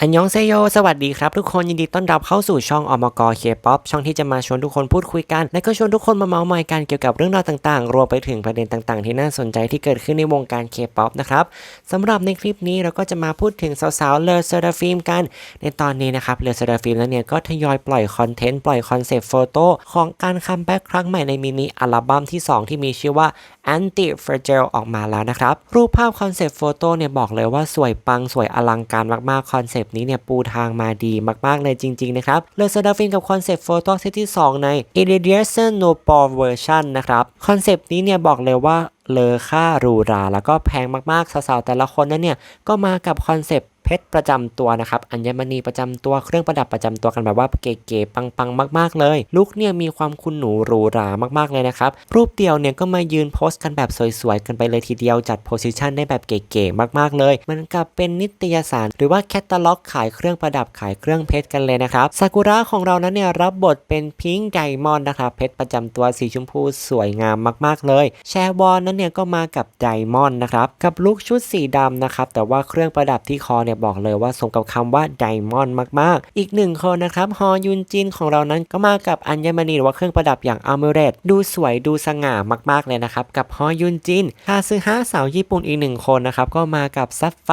อันยองเซโย สวัสดีครับทุกคนยินดีต้อนรับเข้าสู่ช่องอมกเคป๊อปช่องที่จะมาชวนทุกคนพูดคุยกัน และก็ชวนทุกคนมาเมาส์มอยกันเกี่ยวกับเรื่องราวต่างๆ รวมไปถึงประเด็นต่างๆ ที่น่าสนใจที่เกิดขึ้นในวงการเคป๊อปนะครับสำหรับในคลิปนี้เราก็จะมาพูดถึงสาวๆเลอเซอร์ฟิล์มกัน ในตอนนี้นะครับเลอเซอร์ฟิล์มนั้นเนี่ยก็ทยอยปล่อยคอนเทนต์ปล่อยคอนเซปต์โฟโต้ของการคัมแบ็กครั้งใหม่ในมินิอัลบั้มที่ 2 ที่มีชื่อว่า Anti Fragile ออกมาแล้วนะครับรูปภาพคอนเซปต์โฟโต้เนี่ยบอกเลยว่าสวยปังสวยอลังการมากๆคอนเซปต์นี้เนี่ยปูทางมาดีมากๆเลยจริงๆนะครับเลอซาดาฟินกับคอนเซปต์โฟโต้เซตที่ 2 ใน i r i d i a s o n No p o r Version นะครับคอนเซปต์นี้เนี่ยบอกเลยว่าเลอค่ารูรา แล้วก็แพงมากๆ สาวๆแต่ละคนนั้นเนี่ย ก็มากับคอนเซปต์ เพชรประจำตัวนะครับอัญมณีประจำตัวเครื่องประดับประจำตัวกันแบบว่าเก๋ๆปังๆ มากๆเลย ลุคเนี่ยมีความคุณหนูหรูหรามากๆเลยนะครับรูปเดียวเนี่ยก็มายืนโพสกันแบบสวยๆกันไปเลยทีเดียวจัดโพสิชันได้แบบเก๋ๆมากๆเลยมือนกับเป็นนิตยสาร หรือว่าแคตตาล็อกขายเครื่องประดับขายเครื่องเพชรกันเลยนะครับซากุระของเรานั้นเนี่ยรับบทเป็นพิงค์ไดมอนด์นะครับเพชรประจำตัวสีชมพูสวยงามมากๆ เลย แชร์วอนนั้นเนี่ยก็มากับไดมอนด์นะครับกับลุคชุดสีดำนะครับแต่ว่าเครื่องประดับที่คอเนี่ยบอกเลยว่าสมกับคำว่าไดมอนด์มากๆ อีกหนึ่งคนนะครับฮอยุนจินของเรานั้นก็มากับอัญมณีหรือว่าเครื่องประดับอย่างอัลเมเรตดูสวยดูสง่ามากๆเลยนะครับกับฮอยุนจินคาซึฮะสาวญี่ปุ่นอีกหนึ่งคนนะครับก็มากับซัฟไฟ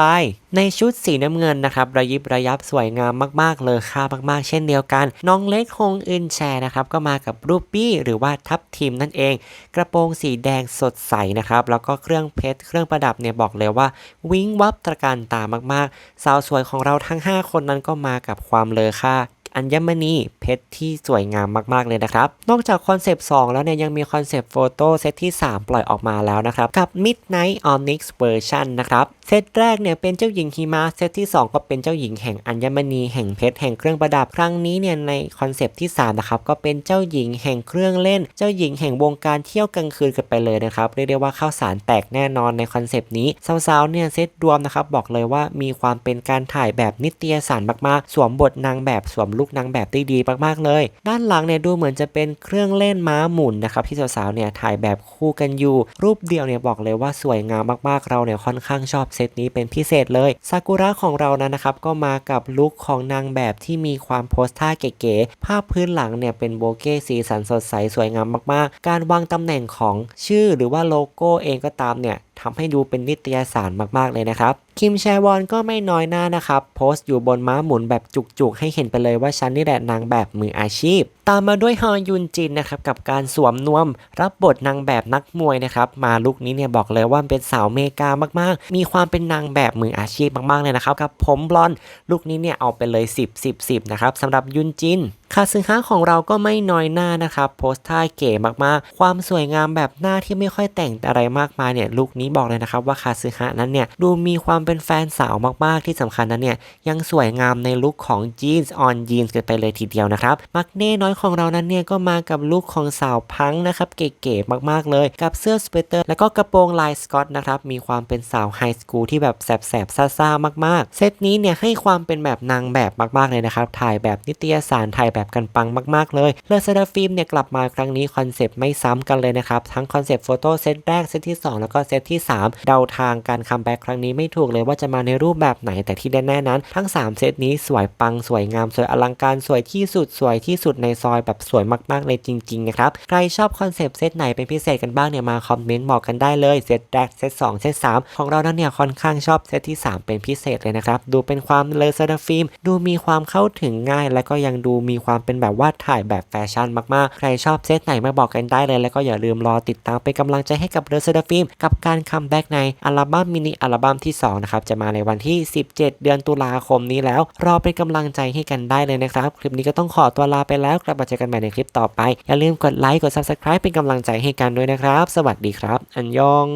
ในชุดสีน้ำเงินนะครับระยิบระยับสวยงามมากๆ เลยค่ามากๆ เช่นเดียวกัน น้องเล็กฮงอึนแชร์นะครับก็มากับรูปปี้หรือว่าทับทิมนั่นเอง กระโปรงสีแดงสดใสนะครับแล้วก็เครื่องเพชรเครื่องประดับเนี่ยบอกเลยว่า วิ้งวับตะการตามากๆ สาวสวยของเราทั้ง 5 คนนั้นก็มากับความเลอค่า อัญมณีเพชรที่สวยงามมากๆเลยนะครับ นอกจากคอนเซปต์2แล้วเนี่ยยังมีคอนเซปต์โฟโต้เซตที่ 3 ปล่อยออกมาแล้วนะครับ กับ Midnight Onyx Version นะครับเซตแรกเนี่ยเป็นเจ้าหญิงหิมะเซตที่ 2 ก็เป็นเจ้าหญิงแห่งอัญมณีแห่งเพชรแห่งเครื่องประดับครั้งนี้เนี่ยในคอนเซปต์ที่3นะครับก็เป็นเจ้าหญิงแห่งเครื่องเล่น เจ้าหญิงแห่งวงการเที่ยวกลางคืนกันไปเลยนะครับเรียกได้ว่าข้าวสารแตกแน่นอนในคอนเซปต์นี้สาวๆเนี่ยเซตรวมนะครับบอกเลยว่ามีความเป็นการถ่ายแบบนิตยสารมากๆ สวมบทนางแบบสวมลุคนางแบบได้ดีมากๆเลย ด้านหลังเนี่ยดูเหมือนจะเป็นเครื่องเล่นม้าหมุนนะครับที่สาวๆเนี่ยถ่ายแบบคู่กันอยู่ รูปเดียวเนี่ยบอกเลยว่าสวยงามมากๆเราเนี่ยค่อนข้างชอบเซตนี้เป็นพิเศษเลยซากุระของเรานะนะครับก็มากับลุคของนางแบบที่มีความโพสท่าเก๋ๆภาพพื้นหลังเนี่ยเป็นโบเก้สีสันสดใสสวยงามมากๆ การวางตำแหน่งของชื่อหรือว่าโลโก้เองก็ตามเนี่ย ทำให้ดูเป็นนิตยสารมากๆเลยนะครับ คิมแชวอนก็ไม่น้อยหน้านะครับ โพสต์อยู่บนม้าหมุนแบบจุกๆ ให้เห็นไปเลยว่าฉันนี่แหละนางแบบมืออาชีพ ตามมาด้วยฮอยุนจินนะครับ กับการสวมนวม รับบทนางแบบนักมวยนะครับ มาลุคนี้เนี่ยบอกเลยว่าเป็นสาวเมกามากๆ มีความเป็นนางแบบมืออาชีพมากๆเลยนะครับกับผมบลอนลุคนี้เนี่ยเอาไปเลย 10 10 10นะครับสำหรับยุนจิน คาซึฮะของเราก็ไม่น้อยหน้านะครับ โพสท่าเก๋มากๆ ความสวยงามแบบหน้าที่ไม่ค่อยแต่งอะไรมากมายเนี่ยลุคนี้บอกเลยนะครับว่าคาซึฮะนั้นเนี่ยดูมีความเป็นแฟนสาวมากๆที่สำคัญนั้นเนี่ยยังสวยงามในลุคของจีนส์ออนจีนส์กันไปเลยทีเดียวนะครับมักเน่น้อยของเรานั้นเนี่ยก็มากับลุคของสาวพังนะครับเก๋ๆมากๆเลย กับเสื้อสเปเตอร์ แล้วก็กระโปรงลายสกอตนะครับมีความเป็นสาวไฮสคูลที่แบบแสบๆซ่าๆมากๆ เซตนี้เนี่ยให้ความเป็นแบบนางแบบมากๆเลยนะครับถ่ายแบบนิตยสารถ่ายแบบกันปังมากๆเลยเลอซาดาฟิล์มเนี่ยกลับมาครั้งนี้คอนเซปต์ไม่ซ้ำกันเลยนะครับ ทั้งคอนเซปต์โฟโต้เซตแรกเซตที่ 2 แล้วก็เซตที่ 3 เดาทางการคัมแบ็กครั้งนี้ไม่ถูกเลยว่าจะมาในรูปแบบไหนแต่ที่แน่ๆนั้น ทั้ง 3 เซตนี้สวยปังสวยงามสวยอลังการสวยที่สุดสวยที่สุดในซอยแบบสวยมากๆเลยจริงๆนะครับใครชอบคอนเซปต์เซตไหนเป็นพิเศษกันบ้างเนี่ยมาคอมเมนต์บอกกันได้เลยเซตแรกเซต2เซต3ของเรานั้นเนี่ยค่อนข้างชอบเซตที่ 3 เป็นพิเศษเลยนะครับดูเป็นความเลอซาดาฟิล์มดูมีความเข้าถึงง่ายและก็ยังดูมีความความเป็นแบบว่าถ่ายแบบแฟชั่นมากๆ ใครชอบเซตไหนมาบอกกันได้เลย แล้วก็อย่าลืมรอติดตามเป็นกำลังใจให้กับเดรซเดฟิล์มกับการคัมแบ็กในอัลบั้มมินิอัลบั้มที่ 2 นะครับ จะมาในวันที่ 17 เดือนตุลาคมนี้แล้ว รอเป็นกำลังใจให้กันได้เลยนะครับ คลิปนี้ก็ต้องขอตัวลาไปแล้วกลับมาเจอกันใหม่ในคลิปต่อไป อย่าลืมกดไลค์กด Subscribe เป็นกำลังใจให้กันด้วยนะครับ สวัสดีครับ อันยอง